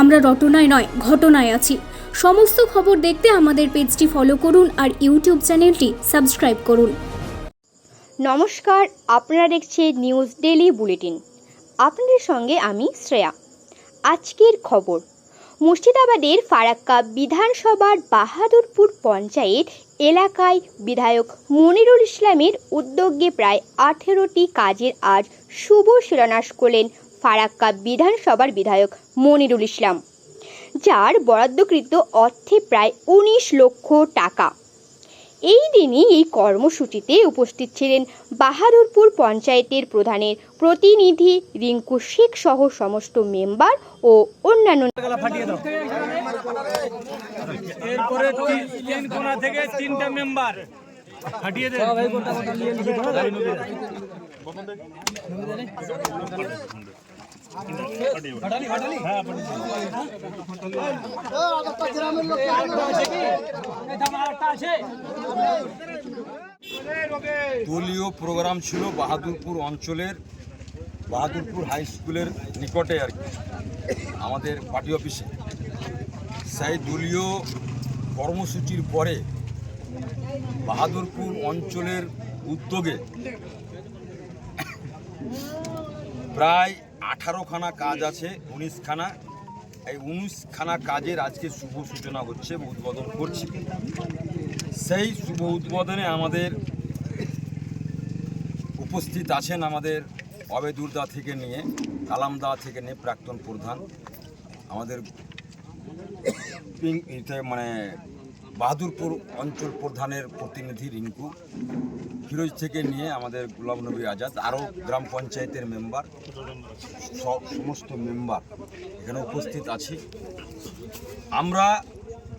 আমরা রটনায় নয়, ঘটনায় আছি। সমস্ত খবর দেখতে আমাদের পেজটি ফলো করুন আর ইউটিউব চ্যানেলটি সাবস্ক্রাইব করুন। নমস্কার, আপনারা দেখছেন নিউজ ডেলি বুলেটিন আপনাদের সঙ্গে আমি শ্রেয়া। আজকের খবর, মুর্শিদাবাদের ফারাক্কা বিধানসভার বাহাদুরপুর পঞ্চায়েত এলাকায় বিধায়ক মনিরুল ইসলামের উদ্যোগে প্রায় আঠেরোটি কাজের আজ শুভ শিলান্যাস করলেন ফারাক্কা বিধানসভার বিধায়ক মনিরুল ইসলাম, যার বরাদ্দকৃত অর্থে প্রায় উনিশ লক্ষ টাকা। এই দিনই এই কর্মসূচিতে উপস্থিত ছিলেন বাহাদুরপুর পঞ্চায়েতের প্রধানের প্রতিনিধি রিঙ্কু শেখ সহ সমস্ত মেম্বার ও অন্যান্য দলীয় প্রোগ্রাম ছিল বাহাদুরপুর অঞ্চলের, বাহাদুরপুর হাই স্কুলের নিকটে আর কি, আমাদের পার্টি অফিসে। সেই দলীয় কর্মসূচির পরে বাহাদুরপুর অঞ্চলের উদ্যোগে প্রায় আঠারোখানা কাজ আছে, উনিশখানা। এই উনিশখানা কাজের আজকে শুভ সূচনা হচ্ছে উদ্বোধন করছি। সেই শুভ উদ্বোধনে আমাদের উপস্থিত আছেন আমাদের অবেদুরদা থেকে নিয়ে, কালামদা থেকে নিয়ে প্রাক্তন প্রধান। আমাদের মানে বাহাদুরপুর অঞ্চল প্রধানের প্রতিনিধি রিঙ্কু। ফিরোজ থেকে নিয়ে আমাদের গুলাম নবী আজাদ, আরও গ্রাম পঞ্চায়েতের মেম্বার, সব সমস্ত মেম্বার এখানে উপস্থিত আছি। আমরা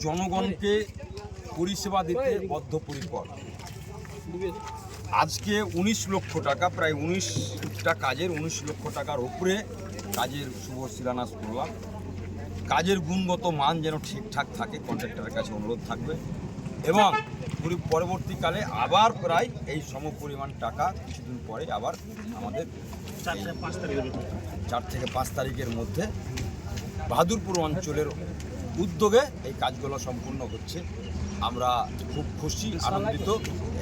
জনগণকে পরিষেবা দিতে বদ্ধপরিকর। আজকে উনিশ লক্ষ টাকা, প্রায় উনিশটা কাজের উনিশ লক্ষ টাকার উপরে কাজের শুভ শিলান্যাস করলাম। কাজের গুণগত মান যেন ঠিকঠাক থাকে কন্ট্রাক্টরের কাছে অনুরোধ থাকবে। এবং পরবর্তীকালে আবার প্রায় এই সমপরিমাণ টাকা কিছুদিন পরে আবার আমাদের চার থেকে পাঁচ তারিখের মধ্যে। বাহাদুরপুর অঞ্চলের উদ্যোগে এই কাজগুলো সম্পূর্ণ হচ্ছে। আমরা খুব খুশি আনন্দিত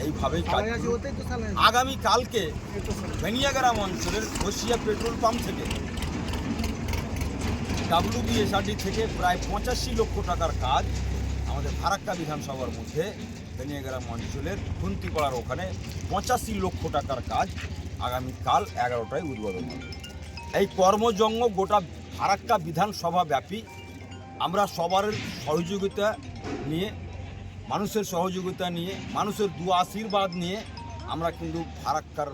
এইভাবেই কাজ আগামী কালকে ভেনিয়াগ্রাম অঞ্চলের ঘষিয়া পেট্রোল পাম্প থেকে ডাব্লিউবিএসআরডি থেকে প্রায় পঁচাশি লক্ষ টাকার কাজ আমাদের ফারাক্কা বিধানসভার মধ্যে বেনিয়াগ্রাম অঞ্চলের খুন্তিপাড়ার ওখানে পঁচাশি লক্ষ টাকার কাজ আগামীকাল এগারোটায় উদ্বোধন হবে। এই কর্মযজ্ঞ গোটা ফারাক্কা বিধানসভা ব্যাপী আমরা সবার সহযোগিতা নিয়ে, মানুষের সহযোগিতা নিয়ে, মানুষের দু আশীর্বাদ নিয়ে আমরা কিন্তু ফারাক্কার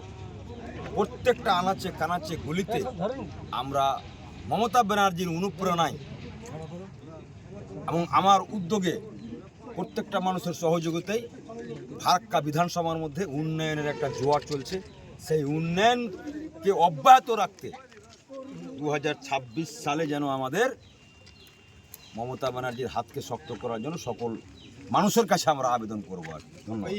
প্রত্যেকটা আনাচে কানাচে গলিতে আমরা মমতা ব্যানার্জির অনুপ্রেরণায় এবং আমার উদ্যোগে প্রত্যেকটা মানুষের সহযোগিতায় ফারাক্কা বিধানসভার মধ্যে উন্নয়নের একটা জোয়ার চলছে সেই উন্নয়নকে অব্যাহত রাখতে দু হাজার ছাব্বিশ সালে যেন আমাদের মমতা ব্যানার্জির হাতকে শক্ত করার জন্য সকল মানুষের কাছে আমরা আবেদন করব আর। ধন্যবাদ